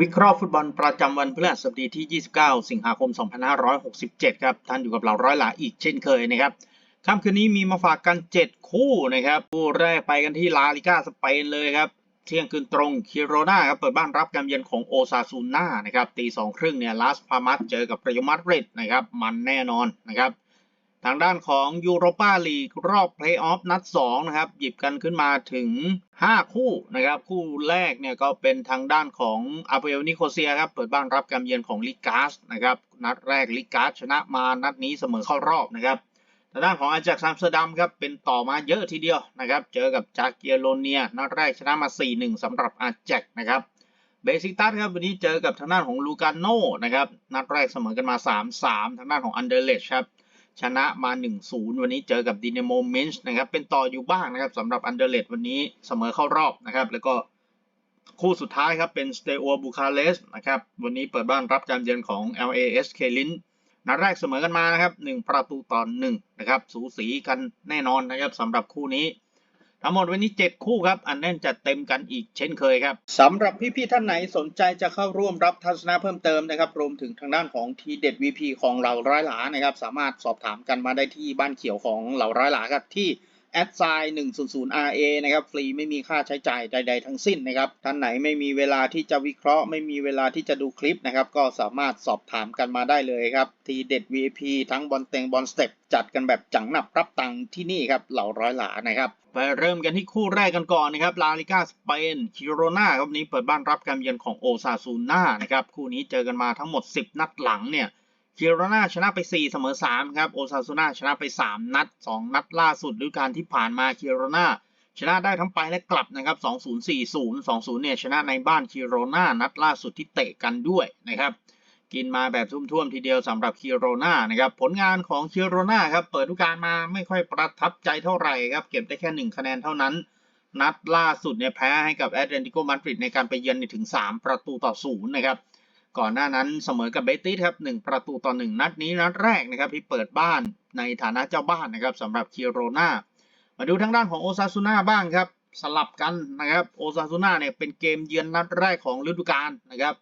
วิเคราะห์ฟุตบอลประจำวันพฤหัสบดีที่ 29 สิงหาคม 2567 ครับ ท่านอยู่กับเราร้อยหลาอีกเช่นเคยนะครับค่ำคืนนี้มีมาฝากกัน 7 คู่นะครับ คู่แรกไปกันที่ลาลิก้าสเปนเลยครับ เที่ยงคืนตรงคิโรนาครับ เปิดบ้านรับการเยือนของโอซาซูน่านะครับ ตีสองครึ่งเนี่ยลาสพามัสเจอกับเรอัลมาดริดนะครับ มันแน่นอนนะครับ ทางด้านของยูโรปาลีกรอบเพลย์ออฟนัด2นะครับ หยิบกันขึ้นมาถึง 5 คู่นะครับ คู่แรกเนี่ยก็เป็นทางด้านของอาเปลนิโคเซียครับ เปิดบ้านรับการเยือนของลิกาสนะครับ นัดแรกลิกาสชนะมานัดนี้เสมอเข้ารอบนะครับทางด้านของอาจากซัมสเตอร์ดัมครับ เป็นต่อมาเยอะทีเดียวนะครับ เจอกับจากเกียโรเนีย นัดแรกชนะมา 4-1สำหรับอาแจกนะครับเบซิกตัสครับวันนี้เจอกับทางด้านของลูกาโน่นะครับนัดแรกเสมอกันมา 3-3 ทางด้านของอันเดอร์เลชครับ ชนะมา 1-0 วันนี้เจอกับดินาโมเมนช์นะครับ เป็นต่ออยู่บ้างนะครับสำหรับอันเดอร์เลดวันนี้เสมอเข้ารอบนะครับ แล้วก็คู่สุดท้ายครับ เป็นสเตโวบูคาเรสนะครับ วันนี้เปิดบ้านรับการเยือนของ LAS เคลินนัดแรกเสมอกันมานะครับ 1 ประตูต่อ1นะครับ สูสีกันแน่นอนนะครับสำหรับคู่นี้ ทั้งหมดวันนี้ 7 คู่ครับ อันแน่นจะเต็มกันอีกเช่นเคยครับสำหรับพี่ๆท่านไหนสนใจจะเข้าร่วมรับทัศนะเพิ่มเติมนะครับ รวมถึงทางด้านของทีเด็ด VP ของเหล่าร้อยหลานะครับ สามารถสอบถามกันมาได้ที่บ้านเขียวของเหล่าร้อยหลาครับที่ แอดไซน์100 RA นะครับฟรีไม่มีค่าใช้จ่ายใด ๆ ทั้งสิ้นนะครับท่านไหนไม่มีเวลาที่จะวิเคราะห์ ไม่มีเวลาที่จะดูคลิปนะครับก็สามารถสอบถามกันมาได้เลยครับ ทีเด็ด VIP ทั้งบอลเต็งบอลสเต็ปจัดกันแบบจังหนับรับตังค์ที่นี่ครับเหล่าร้อยหลานะครับไปเริ่มกันที่คู่แรกกันก่อนนะครับลาลิกาสเปนคิโรนาครับนนี้เปิดบ้านรับการเยือนของโอซาซูน่านะครับคู่นี้เจอกันมาทั้งหมด 10 นัดหลังเนี่ย คิโรนาชนะไป 4 เสมอ 3 ครับ โอซาซูน่าชนะไป 3 นัด 2 นัดล่าสุดฤดูกาลที่ผ่านมาคิโรนาชนะได้ทั้งไปและกลับนะครับ 2-0 4-0 2-0 เนี่ยชนะในบ้านคิโรนานัดล่าสุดที่เตะกันด้วยนะครับกินมาแบบทุ่มๆทีเดียวสำหรับคิโรนานะครับผลงานของคิโรนาครับเปิดฤดูกาลมาไม่ค่อยประทับใจเท่าไหร่ครับเก็บได้แค่ 1 คะแนนเท่านั้น นัดล่าสุดเนี่ยแพ้ให้กับแอตเลติโกมาดริดในการไปเยือนในถึง 3 ประตูต่อศูนย์นะครับ ก่อนหน้านั้นเสมอกับเบติสครับ1ประตูต่อ1นัดนี้นัดแรกนะครับที่เปิดบ้านในฐานะเจ้าบ้านนะครับสำหรับคิโรนามาดูทางด้านของโอซาซูน่าบ้างครับสลับกันนะครับโอซาซูน่าเนี่ยเป็นเกมเยือนนัดแรกของฤดูกาลนะครับ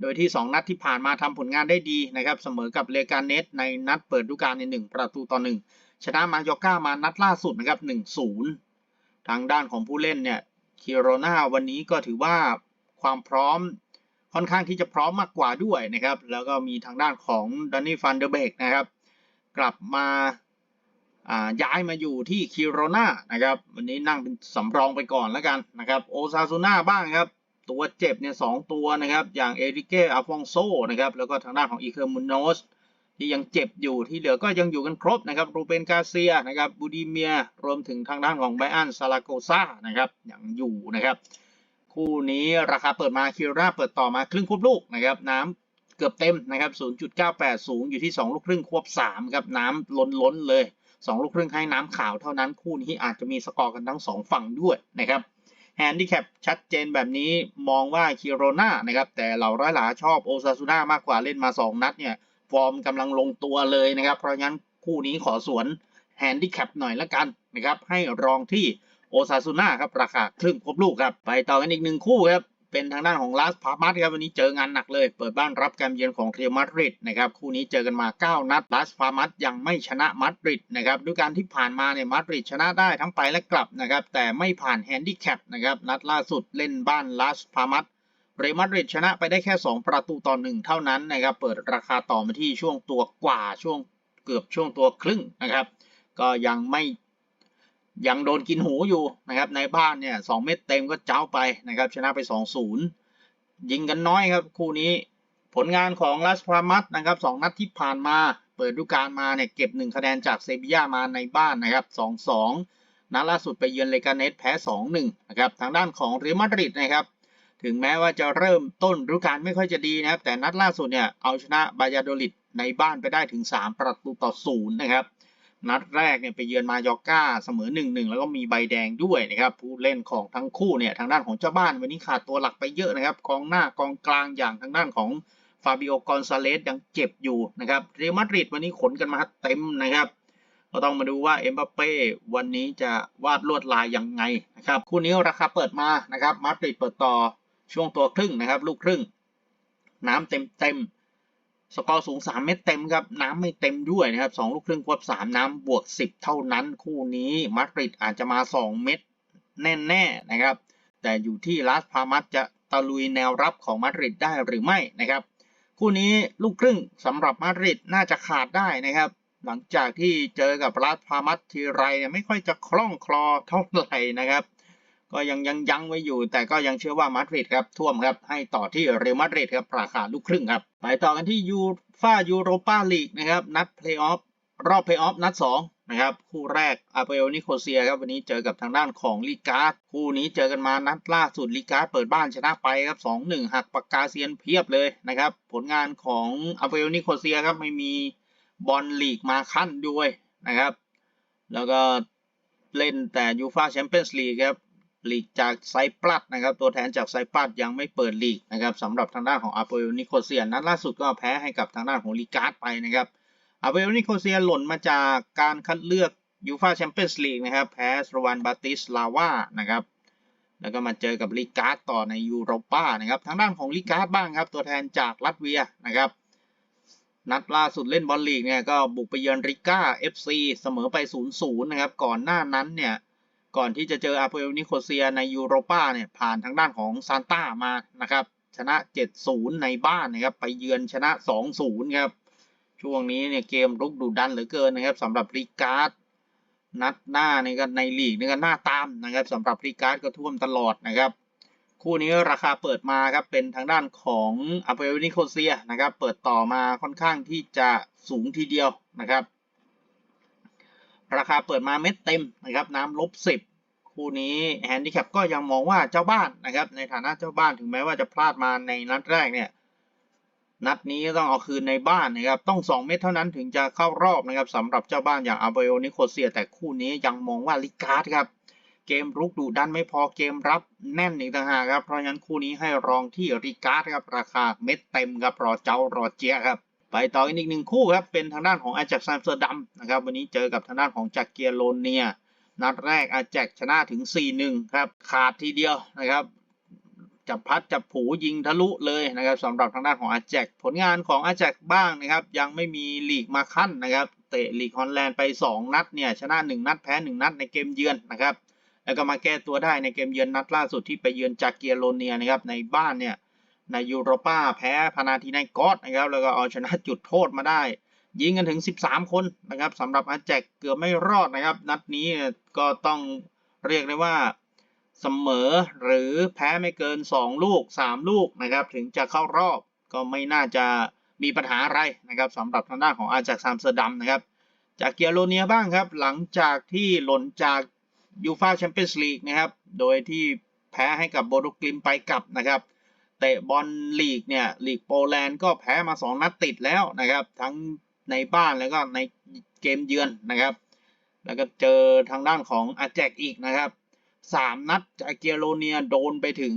โดยที่ 2 นัดที่ผ่านมาทำผลงานได้ดีนะครับเสมอกับเลกาเนสในนัดเปิดฤดูกาลใน 1 ประตูต่อ 1 ชนะมายอก้ามานัดล่าสุดนะครับ1-0 ทางด้านของผู้เล่นเนี่ยคิโรนาวันนี้ก็ถือว่าความพร้อม ค่อนข้างที่จะพร้อมมากกว่าด้วยนะครับ แล้วก็มีทางด้านของดานนี่ฟันเดอร์เบกนะครับ กลับมาย้ายมาอยู่ที่คิโรนานะครับ วันนี้นั่งเป็นสำรองไปก่อนแล้วกันนะครับ โอซาซูน่าบ้างครับ ตัวเจ็บเนี่ยสองตัวนะครับ อย่างเอริเกอาฟองโซนะครับ แล้วก็ทางด้านของอีเคอร์มุนโนสที่ยังเจ็บอยู่ที่เหลือก็ยังอยู่กันครบนะครับรูเบนกาเซียนะครับบูดิเมียรวมถึงทางด้านของไบอันซาลาโกซานะครับยังอยู่นะครับ คู่นี้ราคาเปิดมาคิราเปิดต่อมาครึ่งควบลูกนะครับน้ำเกือบเต็มนะครับ 0.98 สูงอยู่ที่ 2 ลูกครึ่งควบ3ครับน้ำล้นล้นเลย 2 ลูกครึ่งให้น้ำขาวเท่านั้นคู่นี้อาจจะมีสกอร์กันทั้ง 2 ฝั่งด้วยนะครับแฮนดิแคปชัดเจนแบบนี้มองว่าคิโรนานะครับ แต่เหล่าร้อยหลาชอบโอซาซูน่ามากกว่าเล่นมา 2 นัดเนี่ย ฟอร์มกำลังลงตัวเลยนะครับ เพราะงั้นคู่นี้ขอสวนแฮนดิแคปหน่อยละกันนะครับ ให้รองที่ โอซาซูน่าครับราคาครึ่งครบลูกครับ ไปต่อกันอีกหนึ่งคู่ครับเป็นทางด้านของลาสพามัสครับวันนี้เจองานหนักเลย เปิดบ้านรับการเยือนของเรียลมาดริดนะครับคู่นี้เจอกันมา 9 นัดลาสพามัสยังไม่ชนะมาดริดนะครับด้วยการที่ผ่านมาเนี่ยมาดริดชนะได้ทั้งไปและกลับนะครับแต่ไม่ผ่านแฮนดิแคปนะครับนัดล่าสุดเล่นบ้านลาสพามัสเรอัลมาดริดชนะไปได้แค่ 2 ประตูต่อ1เท่านั้นนะครับเปิดราคาต่อมาที่ช่วงตัวกว่าช่วงเกือบช่วงตัวครึ่งนะครับก็ยังไม่ ยังโดนกินหูอยู่นะครับในบ้านเนี่ยสเม็ดเต็มก็เจ้าไปนะครับชนะไป 2-0 ยิงกันน้อยครับคู่นี้ผลงานของลาสพามัสนะครับสองนัดที่ผ่านมา เปิดฤดูกาลมาเนี่ยเก็บ 1 คะแนนจากเซบียามาในบ้านนะครับ 2-2 นัดล่าสุดไปเยือนเลกาเนสแพ้ 2-1 นะครับทางด้านของเรอัลมาดริดนะครับถึงแม้ว่าจะเริ่มต้นฤดูกาลไม่ค่อยจะดีนะครับ แต่นัดล่าสุดเนี่ยเอาชนะบายาโดลิดในบ้านไปได้ถึง 3 ประตูต่อ0นะครับ นัดแรกเนี่ยไปเยือนมายอก้าเสมอ1-1แล้วก็มีใบแดงด้วยนะครับ ผู้เล่นของทั้งคู่เนี่ยทางด้านของเจ้าบ้านวันนี้ขาดตัวหลักไปเยอะนะครับกองหน้ากองกลางอย่างทางด้านของฟาบิโอกอนซาเลสยังเจ็บอยู่นะครับเรอัลมาดริดวันนี้ขนกันมาเต็มนะครับก็ต้องมาดูว่าเอ็มบัปเป้วันนี้จะวาดลวดลายยังไงนะครับคู่นี้ราคาเปิดมานะครับมาดริดเปิดต่อช่วงตัวครึ่งนะครับ ลูกครึ่ง น้ำเต็มเต็ม สกอร์สูง 3 เม็ดเต็มครับ น้ำไม่เต็มด้วยนะครับ 2 ลูกครึ่งควบ 3 น้ำบวก 10 เท่านั้นคู่นี้มาดริดอาจจะมา 2 เม็ดแน่ๆนะครับ แต่อยู่ที่ลาสพามัสจะตะลุยแนวรับของมาดริดได้หรือไม่นะครับ คู่นี้ลูกครึ่งสำหรับมาดริดน่าจะขาดได้นะครับ หลังจากที่เจอกับลาสพามัสทีไรเนี่ยไม่ค่อยจะคล่องคลอเท่าไหร่นะครับ ก็ยังยังยั้งไว้อยู่ แต่ก็ยังเชื่อว่ามาดริดครับท่วมครับให้ต่อที่เรอัลมาดริดครับราคาลูกครึ่งครับไปต่อกันที่ยูฟ่ายูโรปาลีกนะครับนัดเพลย์ออฟรอบเพลย์ออฟนัด2นะครับคู่แรกอาเปโอนิโคเซียครับวันนี้เจอกับทางด้านของลีการ์ดคู่นี้เจอกันมานัดล่าสุดลีการ์ดเปิดบ้านชนะไปครับ 2-1 หักปากกาเซียนเพียบเลยนะครับผลงานของอาเปโอนิโคเซียครับไม่มีบอลลีกมาขั้นด้วยนะครับ แล้วก็เล่นแต่ยูฟ่าแชมเปี้ยนส์ลีกครับ ลีกจากไซปรัสนะครับ ตัวแทนจากไซปรัสยังไม่เปิดลีกนะครับสำหรับทางด้านของอาเปโอนิโคเซียนัดล่าสุดก็แพ้ให้กับทางด้านของลีการ์ดไปนะครับอาเปโอนิโคเซียหล่นมาจากการคัดเลือกยูฟาแชมเปี้ยนส์ลีกนะครับแพ้สรวันบาติสลาวานะครับแล้วก็มาเจอกับลีการ์ดต่อในยูโรปานะครับทางด้านของลีการ์ดบ้างครับ ตัวแทนจากลัตเวียนะครับนัดล่าสุดเล่นบอลลีกเนี่ยก็บุกไปเยือนริก้า FC เสมอไป 0-0 นะครับ ก่อนหน้านั้นเนี่ย ก่อนที่จะเจออาเปโอนิโคเซียในยูโรป้าเนี่ยผ่านทางด้านของซานต้ามานะครับชนะ 7-0 ในบ้านนะครับไปเยือนชนะ 2-0 ครับ ช่วงนี้เนี่ยเกมรุกดุดันเหลือเกินนะครับสำหรับริการ์ดนัดหน้านี่ก็ในลีกนี่ก็หน้าตามนะครับสำหรับริการ์ดก็ท่วมตลอดนะครับ คู่นี้ราคาเปิดมาครับเป็นทางด้านของอาเปโอนิโคเซียนะครับ เปิดต่อมาค่อนข้างที่จะสูงทีเดียวนะครับ ราคาเปิดมาเม็ดเต็มนะครับน้ำลบสิบคู่นี้แฮนดิแคปก็ยังมองว่าเจ้าบ้านนะครับ ในฐานะเจ้าบ้านถึงแม้ว่าจะพลาดมาในนัดแรกเนี่ยนัดนี้ต้องเอาคืนในบ้านนะครับ ต้อง 2 เม็ดเท่านั้นถึงจะเข้ารอบนะครับสำหรับเจ้าบ้านอย่างอาเบโอนิโคเซีย แต่คู่นี้ยังมองว่าลิการ์ดครับ เกมรุกดุดันไม่พอเกมรับแน่นอีกต่างหากครับ เพราะฉะนั้นคู่นี้ให้รองที่ริการ์ดครับราคาเม็ดเต็มครับรอเจ้ารอเจียครับ ไปต่ออีกหนึ่งคู่ครับ เป็นทางด้านของอาจ็กซัมสเตอร์ดัมนะครับ วันนี้เจอกับทางด้านของจากเกียโลเนีย นัดแรกอาจ็กชนะถึง 4-1 ครับ ขาดทีเดียวนะครับ จับพัดจับผูยิงทะลุเลยนะครับสำหรับทางด้านของอาแจกผลงานของอาแจกบ้างนะครับ ยังไม่มีลีกมาขั้นนะครับ เตะลีกฮอลแลนด์ไป 2 นัดเนี่ย ชนะ 1 นัดแพ้ 1 นัดในเกมเยือนนะครับ แล้วก็มาแก้ตัวได้ในเกมเยือนนัดล่าสุดที่ไปเยือนจากเกียโรเนียนะครับ ในบ้านเนี่ย ในยูโรป้าแพ้พานาทีไนกอสนะครับแล้วก็เอาชนะจุดโทษมาได้ ยิงกันถึง 13 คนนะครับสำหรับอาแจกเกือบไม่รอดนะครับ นัดนี้ก็ต้องเรียกได้ว่าเสมอหรือแพ้ไม่เกิน 2 ลูก 3 ลูกนะครับ ถึงจะเข้ารอบก็ไม่น่าจะมีปัญหาอะไรนะครับสำหรับทางด้านของอาจากซามสเตอร์ดัมนะครับ จากเกียโรเนียบ้างครับ หลังจากที่หล่นจากยูฟาแชมเปี้ยนส์ลีกนะครับ โดยที่แพ้ให้กับโบรุกลิมไปกลับนะครับ เตะบอลลีกเนี่ยลีกโปแลนด์ก็แพ้มา 2 นัดติดแล้วนะครับ ทั้งในบ้านแล้วก็ในเกมเยือนนะครับ แล้วก็เจอทางด้านของอาแจกอีกนะครับสามนัดจากเกียโรเนียโดนไปถึง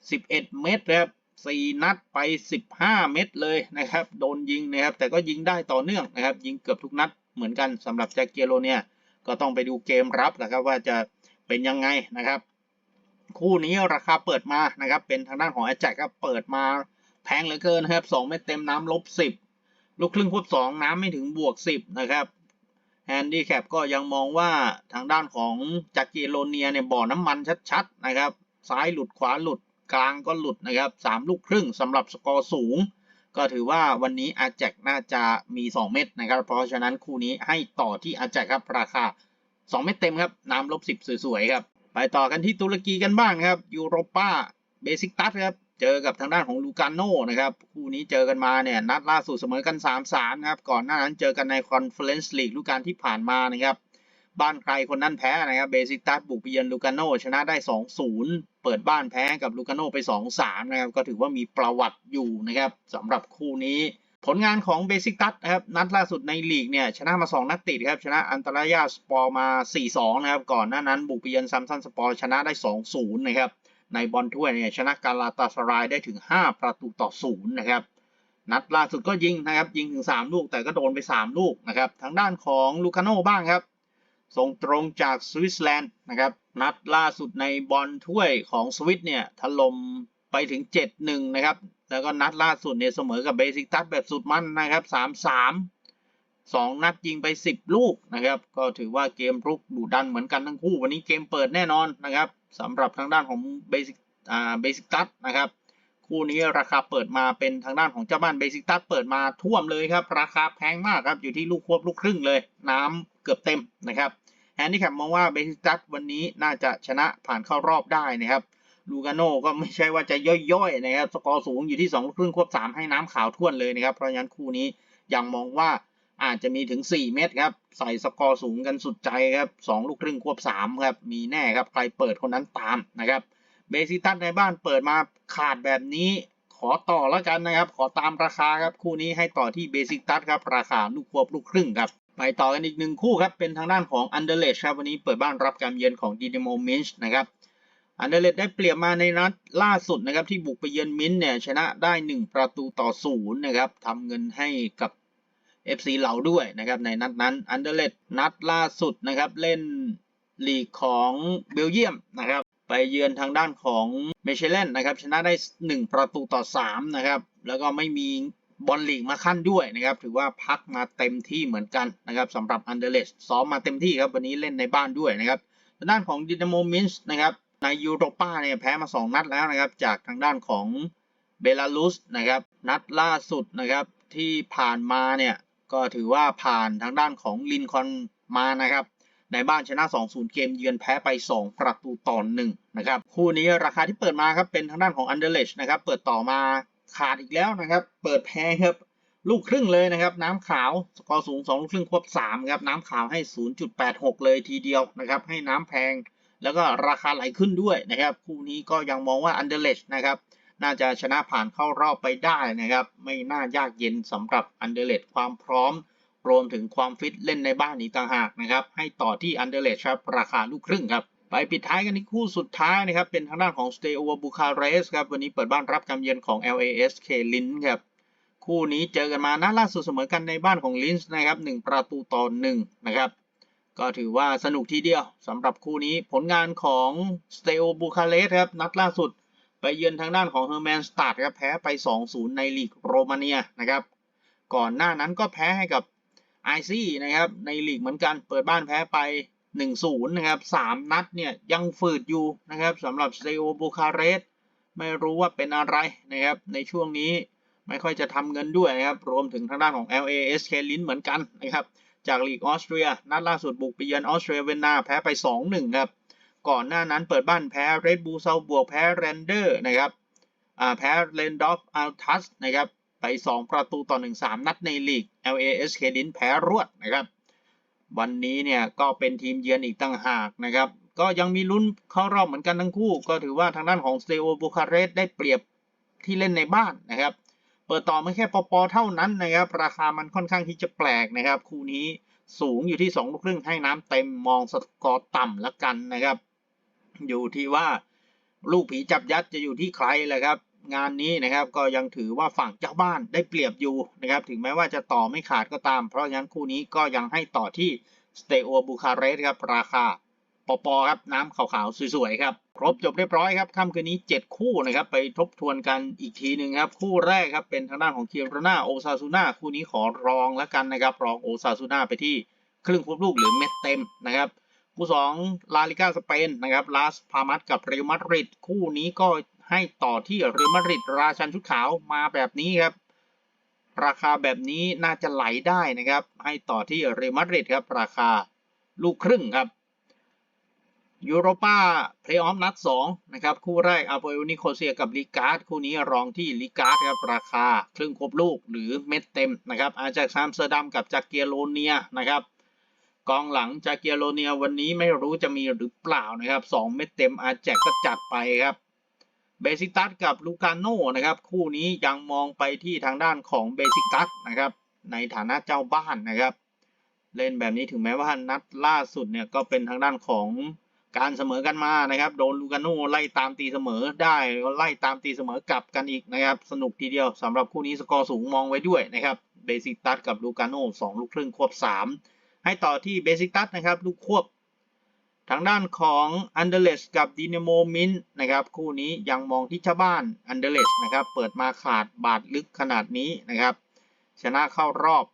11 เมตรครับสี่นัดไป 15 เมตรเลยนะครับ โดนยิงนะครับ แต่ก็ยิงได้ต่อเนื่องนะครับ ยิงเกือบทุกนัดเหมือนกันสำหรับจากเกียโรเนียก็ต้องไปดูเกมรับนะครับว่าจะเป็นยังไงนะครับ คู่นี้ราคาเปิดมานะครับ เป็นทางด้านของอาแจกครับเปิดมาแพงเหลือเกินนะครับ2เม็ดเต็มน้ำลบ10ลูกครึ่งควบ2น้ำไม่ถึงบวก10นะครับแฮนดี้แคปก็ยังมองว่าทางด้านของจากเกโรเนียเนี่ยบ่อน้ำมันชัดๆนะครับซ้ายหลุดขวาหลุดกลางก็หลุดนะครับสามลูกครึ่งสำหรับสกอร์สูง ก็ถือว่าวันนี้อาแจกน่าจะมี 2 เม็ดนะครับ เพราะฉะนั้นคู่นี้ให้ต่อที่อาแจกครับราคา 2 เม็ดเต็มครับ น้ำลบ10 สวยๆครับ ไปต่อกันที่ตุรกีกันบ้างนะครับยูโรป้าเบสิกตัสครับเจอกับทางด้านของลูกาโน่นะครับคู่นี้เจอกันมาเนี่ยนัดล่าสุดเสมอกัน 3-3นะครับก่อนหน้านั้นเจอกันในคอนเฟอเรนซ์ลีกฤดูกาลที่ผ่านมานะครับบ้านใครคนนั้นแพ้นะครับเบสิกตัสบุกไปเยือนลูกาโน่ชนะได้ 2-0 เปิดบ้านแพ้กับลูกาโน่ไป 2-3นะครับก็ถือว่ามีประวัติอยู่นะครับสำหรับคู่นี้ ผลงานของเบสิกตัสนะครับนัดล่าสุดในลีกเนี่ยชนะมา 2 นัดติดครับ ชนะอันตรายาสปอร์มา 4-2 นะครับ ก่อนหน้านั้นบุกไปเยือนซัมซันสปอร์ชนะได้ 2-0 นะครับ ในบอลถ้วยเนี่ยชนะกาลาตาสรายได้ถึง 5 ประตูต่อ 0 นะครับ นัดล่าสุดก็ยิงนะครับ ยิงถึง 3 ลูกแต่ก็โดนไป 3 ลูกนะครับ ทางด้านของลูคาโน่บ้างครับส่งตรงจากสวิตเซอร์แลนด์นะครับนัดล่าสุดในบอลถ้วยของสวิตเนี่ยถล่มไปถึง 7-1 นะครับ แล้วก็นัดล่าสุดเนี่ยเสมอกับเบสิกตัสแบบสุดมันนะครับสามสามสองนัดยิงไปสิบลูกนะครับ ก็ถือว่าเกมรุกดุดันเหมือนกันทั้งคู่ วันนี้เกมเปิดแน่นอนนะครับสำหรับทางด้านของเบสิกอ่าเบสิกตัสนะครับ คู่นี้ราคาเปิดมาเป็นทางด้านของเจ้าบ้านเบสิกตัสเปิดมาท่วมเลยครับ ราคาแพงมากครับ อยู่ที่ลูกควบลูกครึ่งเลย น้ำเกือบเต็มนะครับแฮนดี้แคปมองว่าเบสิกตัสวันนี้น่าจะชนะผ่านเข้ารอบได้นะครับ ลูกาโน่ก็ไม่ใช่ว่าจะย่อยๆนะครับสกอร์สูงอยู่ที่2ลูกครึ่งควบ3ให้น้ำขาวท่วนเลยนะครับ เพราะฉะนั้นคู่นี้ยังมองว่าอาจจะมีถึง 4 เม็ดครับ ใส่สกอร์สูงกันสุดใจครับ2ลูกครึ่งควบ3ครับ มีแน่ครับ ใครเปิดคนนั้นตามนะครับเบสิตัสในบ้านเปิดมาขาดแบบนี้ขอต่อแล้วกันนะครับ ขอตามราคาครับ คู่นี้ให้ต่อที่เบสิตัสครับ ราคาลูกควบลูกครึ่งครับ ไปต่อกันอีกหนึ่งคู่ครับ เป็นทางด้านของอันเดอร์เลชครับ วันนี้เปิดบ้านรับการเยือนของดีเนโมมินช์นะครับ อันเดเลดได้เปรียบมาในนัดล่าสุดนะครับที่บุกไปเยือนมินท์เนี่ยชนะได้ 1 ประตูต่อศูนย์นะครับทำเงินให้กับ FC เหล่าด้วยนะครับในนัดนั้นอันเดเลดนัดล่าสุดนะครับเล่นลีกของเบลเยียมนะครับไปเยือนทางด้านของเมเชเลนนะครับชนะได้ 1 ประตูต่อ3นะครับแล้วก็ไม่มีบอลลีกมาขั้นด้วยนะครับถือว่าพักมาเต็มที่เหมือนกันนะครับสำหรับอันเดเลดซ้อมมาเต็มที่ครับวันนี้เล่นในบ้านด้วยนะครับทางด้านของดินาโมมินส์นะครับ ในยูโรป้าเนี่ยแพ้มา 2 นัดแล้วนะครับ จากทางด้านของเบลารุสนะครับ นัดล่าสุดนะครับที่ผ่านมาเนี่ยก็ถือว่าผ่านทางด้านของลินคอนมานะครับ ในบ้านชนะ 2-0 เกมเยือนแพ้ไป 2 ประตูต่อ1นะครับ คู่นี้ราคาที่เปิดมาครับเป็นทางด้านของอันเดอร์เลชนะครับ เปิดต่อมาขาดอีกแล้วนะครับ เปิดแพ้ครับลูกครึ่งเลยนะครับ น้ำขาวสกอร์สูง 2 ลูกครึ่งควบ3ครับน้ำขาวให้ 0.86 เลยทีเดียวนะครับ ให้น้ำแพง แล้วก็ราคาไหลขึ้นด้วยนะครับ คู่นี้ก็ยังมองว่าอันเดอร์เลชนะครับ น่าจะชนะผ่านเข้ารอบไปได้นะครับ ไม่น่ายากเย็นสำหรับอันเดอร์เลชความพร้อม รวมถึงความฟิตเล่นในบ้านอีกต่างหากนะครับ ให้ต่อที่อันเดอร์เลชครับ ราคาลูกครึ่งครับ ไปปิดท้ายกันที่คู่สุดท้ายนะครับ เป็นทางด้านของสเตโอบูคาเรสครับ วันนี้เปิดบ้านรับการเยือนของ LASK ลินครับ คู่นี้เจอกันมานัดล่าสุดเสมอกันในบ้านของลินส์นะครับ1ประตูต่อ1นะครับ ก็ถือว่าสนุกทีเดียวสำหรับคู่นี้ผลงานของสเตโอบูคาเรสครับ นัดล่าสุด ไปเยือนทางด้านของเฮอร์แมนสตาร์ครับแพ้ไป 2-0 ในลีกโรมาเนียนะครับ ก่อนหน้านั้นก็แพ้ให้กับไอซี่นะครับ ในลีกเหมือนกันเปิดบ้านแพ้ไป 1-0 นะครับ 3 นัดเนี่ยยังฝืดอยู่นะครับสำหรับสเตโอบูคาเรสไม่รู้ว่าเป็นอะไรนะครับ ในช่วงนี้ไม่ค่อยจะทำเงินด้วยนะครับ รวมถึงทางด้านของ LASK ลินเหมือนกันนะครับ จากลีกออสเตรีย นัดล่าสุดบุกไปเยือนออสเตรียเวนนาแพ้ไป 2-1 ครับ ก่อนหน้านั้นเปิดบ้านแพ้เรดบูเซาบวกแพ้เรนเดอร์นะครับแพ้เรนดอฟอัลทัสนะครับไป 2 ประตูต่อ 1 3 นัดในลีก LASK ลินแพ้รวดนะครับ วันนี้เนี่ยก็เป็นทีมเยือนอีกตั้งหากนะครับ ก็ยังมีลุ้นเข้ารอบเหมือนกันทั้งคู่ ก็ถือว่าทางด้านของสเตโอบูคาเรสได้เปรียบที่เล่นในบ้านนะครับ เปิดต่อไม่แค่ปอปอเท่านั้นนะครับ ราคามันค่อนข้างที่จะแปลกนะครับ คู่นี้สูงอยู่ที่2ลูกครึ่งให้น้ำเต็มมองสกอร์ต่ำละกันนะครับ อยู่ที่ว่าลูกผีจับยัดจะอยู่ที่ใครแหละครับ งานนี้นะครับก็ยังถือว่าฝั่งเจ้าบ้านได้เปรียบอยู่นะครับ ถึงแม้ว่าจะต่อไม่ขาดก็ตาม เพราะฉะนั้นคู่นี้ก็ยังให้ต่อที่สเตโอบูคาเรสครับราคา ปอปครับน้ำขาวๆสวยๆครับครบจบเรียบร้อยครับค่ำคืนนี้ 7 คู่นะครับไปทบทวนกันอีกทีหนึ่งครับคู่แรกครับเป็นทางด้านของเคียร์นาโอซาซูนาคู่นี้ขอรองแล้วกันนะครับรองโอซาซูนาไปที่ครึ่งควบลูกหรือเม็ดเต็มนะครับคู่สองลาลิก้าสเปนนะครับลาสพามัสกับเรอัลมาดริดคู่นี้ก็ให้ต่อที่เรอัลมาดริดราชันชุดขาวมาแบบนี้ครับราคาแบบนี้น่าจะไหลได้นะครับ ให้ต่อที่เรอัลมาดริดครับราคาลูกครึ่งครับ ยูโรปาเพลย์ออฟนัด2นะครับ คู่แรกอาโปเอลนิโคเซียกับลีการ์ดคู่นี้รองที่ลีการ์ดครับราคา ครึ่งครบลูกหรือเม็ดเต็มนะครับอาจากซามสเตอร์ดัมกับจากเกียโรเนียนะครับกองหลังจากเกียโรเนียวันนี้ไม่รู้จะมีหรือเปล่านะครับ2เม็ดเต็มอาแจกก็จัดไปครับเบซิตัสกับลูกาโน่นะครับคู่นี้ยังมองไปที่ทางด้านของเบซิตัสนะครับในฐานะเจ้าบ้านนะครับ เล่นแบบนี้ถึงแม้ว่านัดล่าสุดเนี่ยก็เป็นทางด้านของ การเสมอกันมานะครับ โดนลูกาโน่ไล่ตามตีเสมอได้ก็ไล่ตามตีเสมอกลับกันอีกนะครับ สนุกทีเดียวสำหรับคู่นี้สกอร์สูงมองไว้ด้วยนะครับเบซิตัสกับลูกาโน่สองลูกครึ่งควบสามให้ต่อที่เบซิตัสนะครับ ลูกควบ ทางด้านของอันเดเลสกับดินาโมมินนะครับ คู่นี้ยังมองที่เจ้าบ้านอันเดเลสนะครับ เปิดมาขาดบาดลึกขนาดนี้นะครับ ชนะเข้ารอบ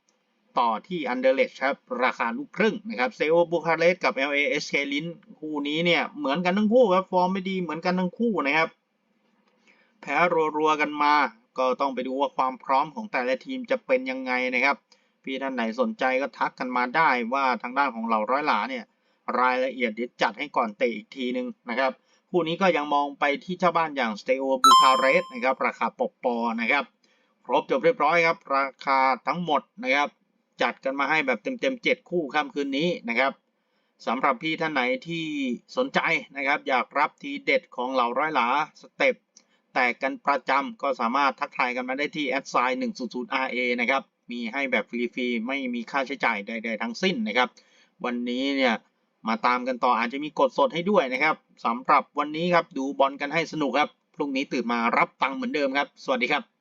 ต่อที่อันเดเลสครับ ราคาลูกครึ่งนะครับเซโอบูคาเรสกับ LASK ลินคู่นี้เนี่ย เหมือนกันทั้งคู่ครับ ฟอร์มไม่ดีเหมือนกันทั้งคู่นะครับ แพ้รัวๆกันมา ก็ต้องไปดูว่าความพร้อมของแต่ละทีมจะเป็นยังไงนะครับ พี่ท่านไหนสนใจก็ทักกันมาได้ว่าทางด้านของเราร้อยหลาเนี่ย รายละเอียดเดี๋ยวจัดให้ก่อนเตะอีกทีนึงนะครับ คู่นี้ก็ยังมองไปที่เจ้าบ้านอย่างสเตโอบูคาเรสนะครับ ราคาปกปอนะครับครบจบเรียบร้อยครับ ราคาทั้งหมดนะครับ จัดกันมาให้แบบเต็มๆ7คู่ค่ำคืนนี้นะครับสำหรับพี่ท่านไหนที่สนใจนะครับ อยากรับทีเด็ดของเหล่าร้อยหลาสเต็ปแตกกันประจำก็สามารถทักทายกันมาได้ที่แอดไซน์100 RA นะครับ มีให้แบบฟรีๆ ไม่มีค่าใช้จ่ายใดๆทั้งสิ้นนะครับ วันนี้เนี่ยมาตามกันต่ออาจจะมีกดสดให้ด้วยนะครับสำหรับวันนี้ครับดูบอลกันให้สนุกครับ พรุ่งนี้ตื่นมารับตังค์เหมือนเดิมครับ สวัสดีครับ